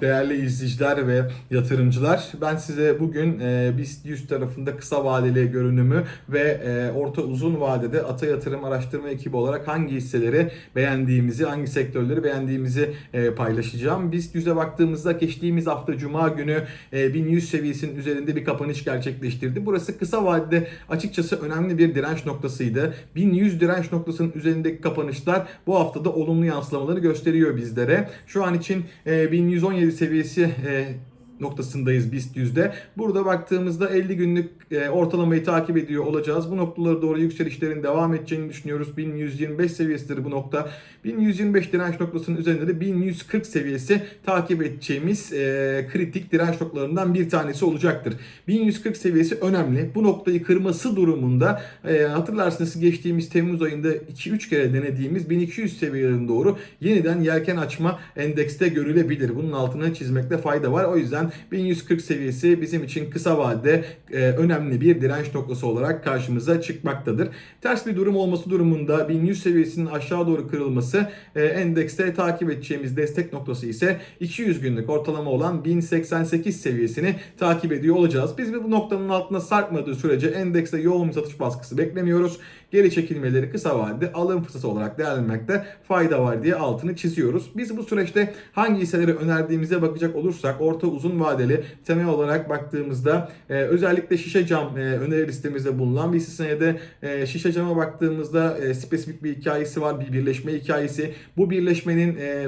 değerli izleyiciler ve yatırımcılar. Ben size bugün e, BIST 100 tarafında kısa vadeli görünümü ve e, orta uzun vadede Ata Yatırım Araştırma ekibi olarak hangi hisseleri beğendiğimizi, hangi sektörleri beğendiğimizi e, paylaşacağım. BIST 100'e baktığımızda geçtiğimiz hafta Cuma günü e, 1100 seviyesinin üzerinde bir kapanış gerçekleştirdi. Burası kısa vadede açıkçası önemli bir direnç noktasıydı. 1100 direnç noktasının üzerindeki kapanışlar bu haftada olumlu yansılamaları gösteriyor bizlere. Şu an için e, 1117 seviyesi e, noktasındayız BIST yüzde. Burada baktığımızda 50 günlük e, ortalamayı takip ediyor olacağız. Bu noktalara doğru yükselişlerin devam edeceğini düşünüyoruz. 1125 seviyesidir bu nokta. 1125 direnç noktasının üzerinde de 1140 seviyesi takip edeceğimiz e, kritik direnç noktalarından bir tanesi olacaktır. 1140 seviyesi önemli. Bu noktayı kırması durumunda e, hatırlarsınız geçtiğimiz Temmuz ayında 2-3 kere denediğimiz 1200 seviyelerine doğru yeniden yelken açma endekste görülebilir. Bunun altına çizmekte fayda var. O yüzden 1140 seviyesi bizim için kısa vadede e, önemli bir direnç noktası olarak karşımıza çıkmaktadır. Ters bir durum olması durumunda 1100 seviyesinin aşağı doğru kırılması e, endekste takip edeceğimiz destek noktası ise 200 günlük ortalama olan 1088 seviyesini takip ediyor olacağız. Biz bu noktanın altına sarkmadığı sürece endekste yoğun satış baskısı beklemiyoruz. Geri çekilmeleri kısa vadede alım fırsatı olarak değerlendirmekte fayda var diye altını çiziyoruz. Biz bu süreçte hangi hisseleri önerdiğimize bakacak olursak orta uzun vadeli temel olarak baktığımızda e, özellikle şişe cam e, öneri listemizde bulunan bir hisseye de e, şişe cama baktığımızda e, spesifik bir hikayesi var. Bir birleşme hikayesi. Bu birleşmenin e,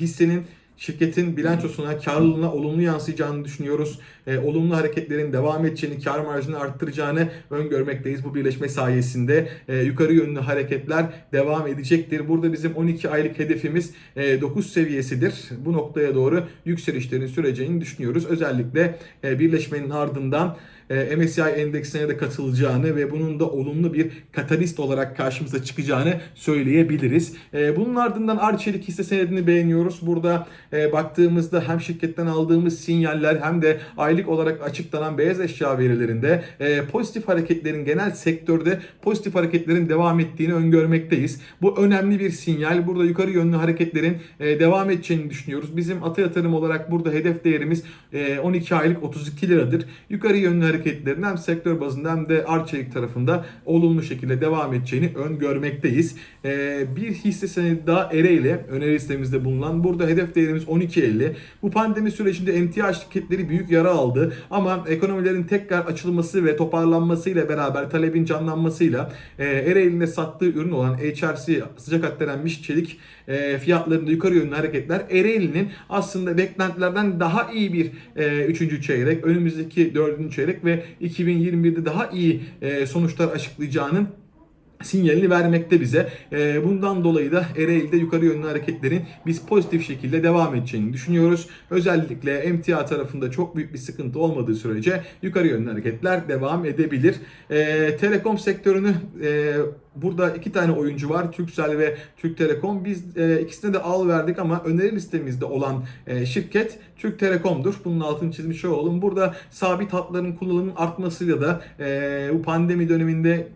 hissenin şirketin bilançosuna, karlılığına olumlu yansıyacağını düşünüyoruz. E, olumlu hareketlerin devam edeceğini, kar marjını arttıracağını öngörmekteyiz. Bu birleşme sayesinde e, yukarı yönlü hareketler devam edecektir. Burada bizim 12 aylık hedefimiz e, 9 seviyesidir. Bu noktaya doğru yükselişlerin süreceğini düşünüyoruz. Özellikle e, birleşmenin ardından MSCI endeksine de katılacağını ve bunun da olumlu bir katalist olarak karşımıza çıkacağını söyleyebiliriz. E, Bunun ardından Arçelik hisse senedini beğeniyoruz. Burada e, baktığımızda hem şirketten aldığımız sinyaller hem de aylık olarak açıklanan beyaz eşya verilerinde e, pozitif hareketlerin genel sektörde pozitif hareketlerin devam ettiğini öngörmekteyiz. Bu önemli bir sinyal. Burada yukarı yönlü hareketlerin e, devam edeceğini düşünüyoruz. Bizim Ata Yatırım olarak burada hedef değerimiz e, 12 aylık 32 liradır. Yukarı yönlü hareketlerin hem sektör bazında hem de Arçelik tarafında olumlu şekilde devam edeceğini öngörmekteyiz. E, bir hisse senedi daha Ereğli öneri listemizde bulunan. Burada hedef değerimiz 12.50. Bu pandemi sürecinde emtia şirketleri büyük yara aldı ama ekonomilerin tekrar açılması ve toparlanmasıyla beraber talebin canlanmasıyla e, Ereğli'ne sattığı ürün olan HRC sıcak hatlenmiş çelik e, fiyatlarında yukarı yönlü hareketler Ereğli'nin aslında beklentilerden daha iyi bir e, 3. çeyrek, önümüzdeki 4. çeyrek ve 2021'de daha iyi e, sonuçlar açıklayacağını sinyalini vermekte bize. Ee, bundan dolayı da Ereğli'de yukarı yönlü hareketlerin biz pozitif şekilde devam edeceğini düşünüyoruz. Özellikle emtia tarafında çok büyük bir sıkıntı olmadığı sürece yukarı yönlü hareketler devam edebilir. Ee, telekom sektörünü e, burada iki tane oyuncu var. Turkcell ve Türk Telekom. Biz e, ikisine de al verdik ama öneri listemizde olan e, şirket Türk Telekom'dur. Bunun altını çizmiş olalım. Burada sabit hatların kullanımının artmasıyla da bu pandemi döneminde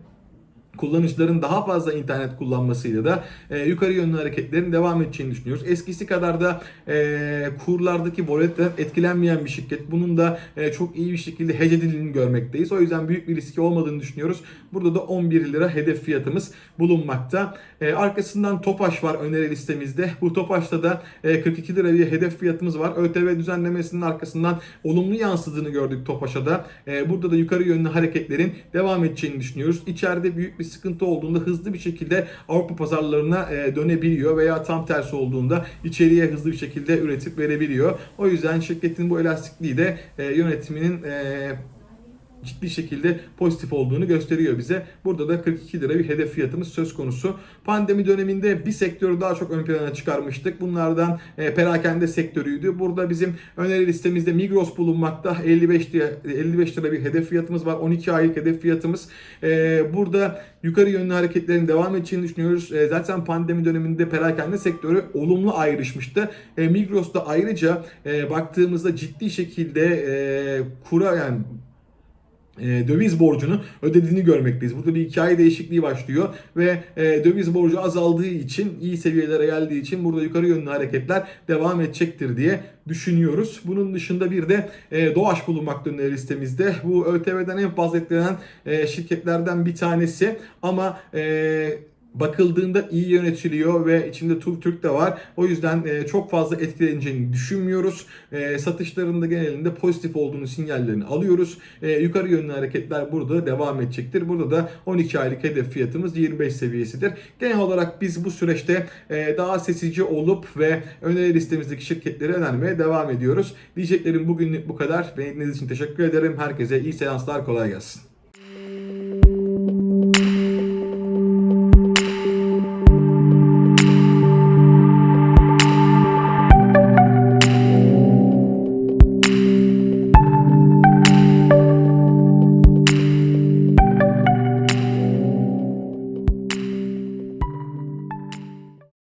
kullanıcıların daha fazla internet kullanmasıyla da e, yukarı yönlü hareketlerin devam edeceğini düşünüyoruz. Eskisi kadar da e, kurlardaki volatilden etkilenmeyen bir şirket. Bunun da e, çok iyi bir şekilde edildiğini görmekteyiz. O yüzden büyük bir riski olmadığını düşünüyoruz. Burada da 11 lira hedef fiyatımız bulunmakta. E, arkasından Tofaş var öneri listemizde. Bu Tofaş'ta da e, 42 lira bir hedef fiyatımız var. ÖTV düzenlemesinin arkasından olumlu yansıdığını gördük Tofaş'a da. E, burada da yukarı yönlü hareketlerin devam edeceğini düşünüyoruz. İçeride büyük bir sıkıntı olduğunda hızlı bir şekilde Avrupa pazarlarına e, dönebiliyor veya tam tersi olduğunda içeriye hızlı bir şekilde üretip verebiliyor. O yüzden şirketin bu elastikliği de e, yönetiminin e, ciddi şekilde pozitif olduğunu gösteriyor bize. Burada da 42 lira bir hedef fiyatımız söz konusu. Pandemi döneminde bir sektörü daha çok ön plana çıkarmıştık. Bunlardan e, perakende sektörüydü. Burada bizim öneri listemizde Migros bulunmakta. 55 lira, 55 lira bir hedef fiyatımız var. 12 aylık hedef fiyatımız. E, burada yukarı yönlü hareketlerin devam edeceğini düşünüyoruz. E, zaten pandemi döneminde perakende sektörü olumlu ayrışmıştı. E, Migros'ta ayrıca e, baktığımızda ciddi şekilde e, kura yani e, döviz borcunu ödediğini görmekteyiz. Burada bir hikaye değişikliği başlıyor ve e, döviz borcu azaldığı için, iyi seviyelere geldiği için burada yukarı yönlü hareketler devam edecektir diye düşünüyoruz. Bunun dışında bir de e, Doğaç bulunmaktadır listemizde. Bu ÖTV'den en fazla etkilenen e, şirketlerden bir tanesi ama e, bakıldığında iyi yönetiliyor ve içinde Türk Türk de var. O yüzden e, çok fazla etkileneceğini düşünmüyoruz. E, satışlarında genelinde pozitif olduğunu sinyallerini alıyoruz. E, yukarı yönlü hareketler burada devam edecektir. Burada da 12 aylık hedef fiyatımız 25 seviyesidir. Genel olarak biz bu süreçte daha sesici olup ve öneri listemizdeki şirketleri önermeye devam ediyoruz. Diyeceklerim bugünlük bu kadar. Beğendiğiniz için teşekkür ederim. Herkese iyi seanslar, kolay gelsin.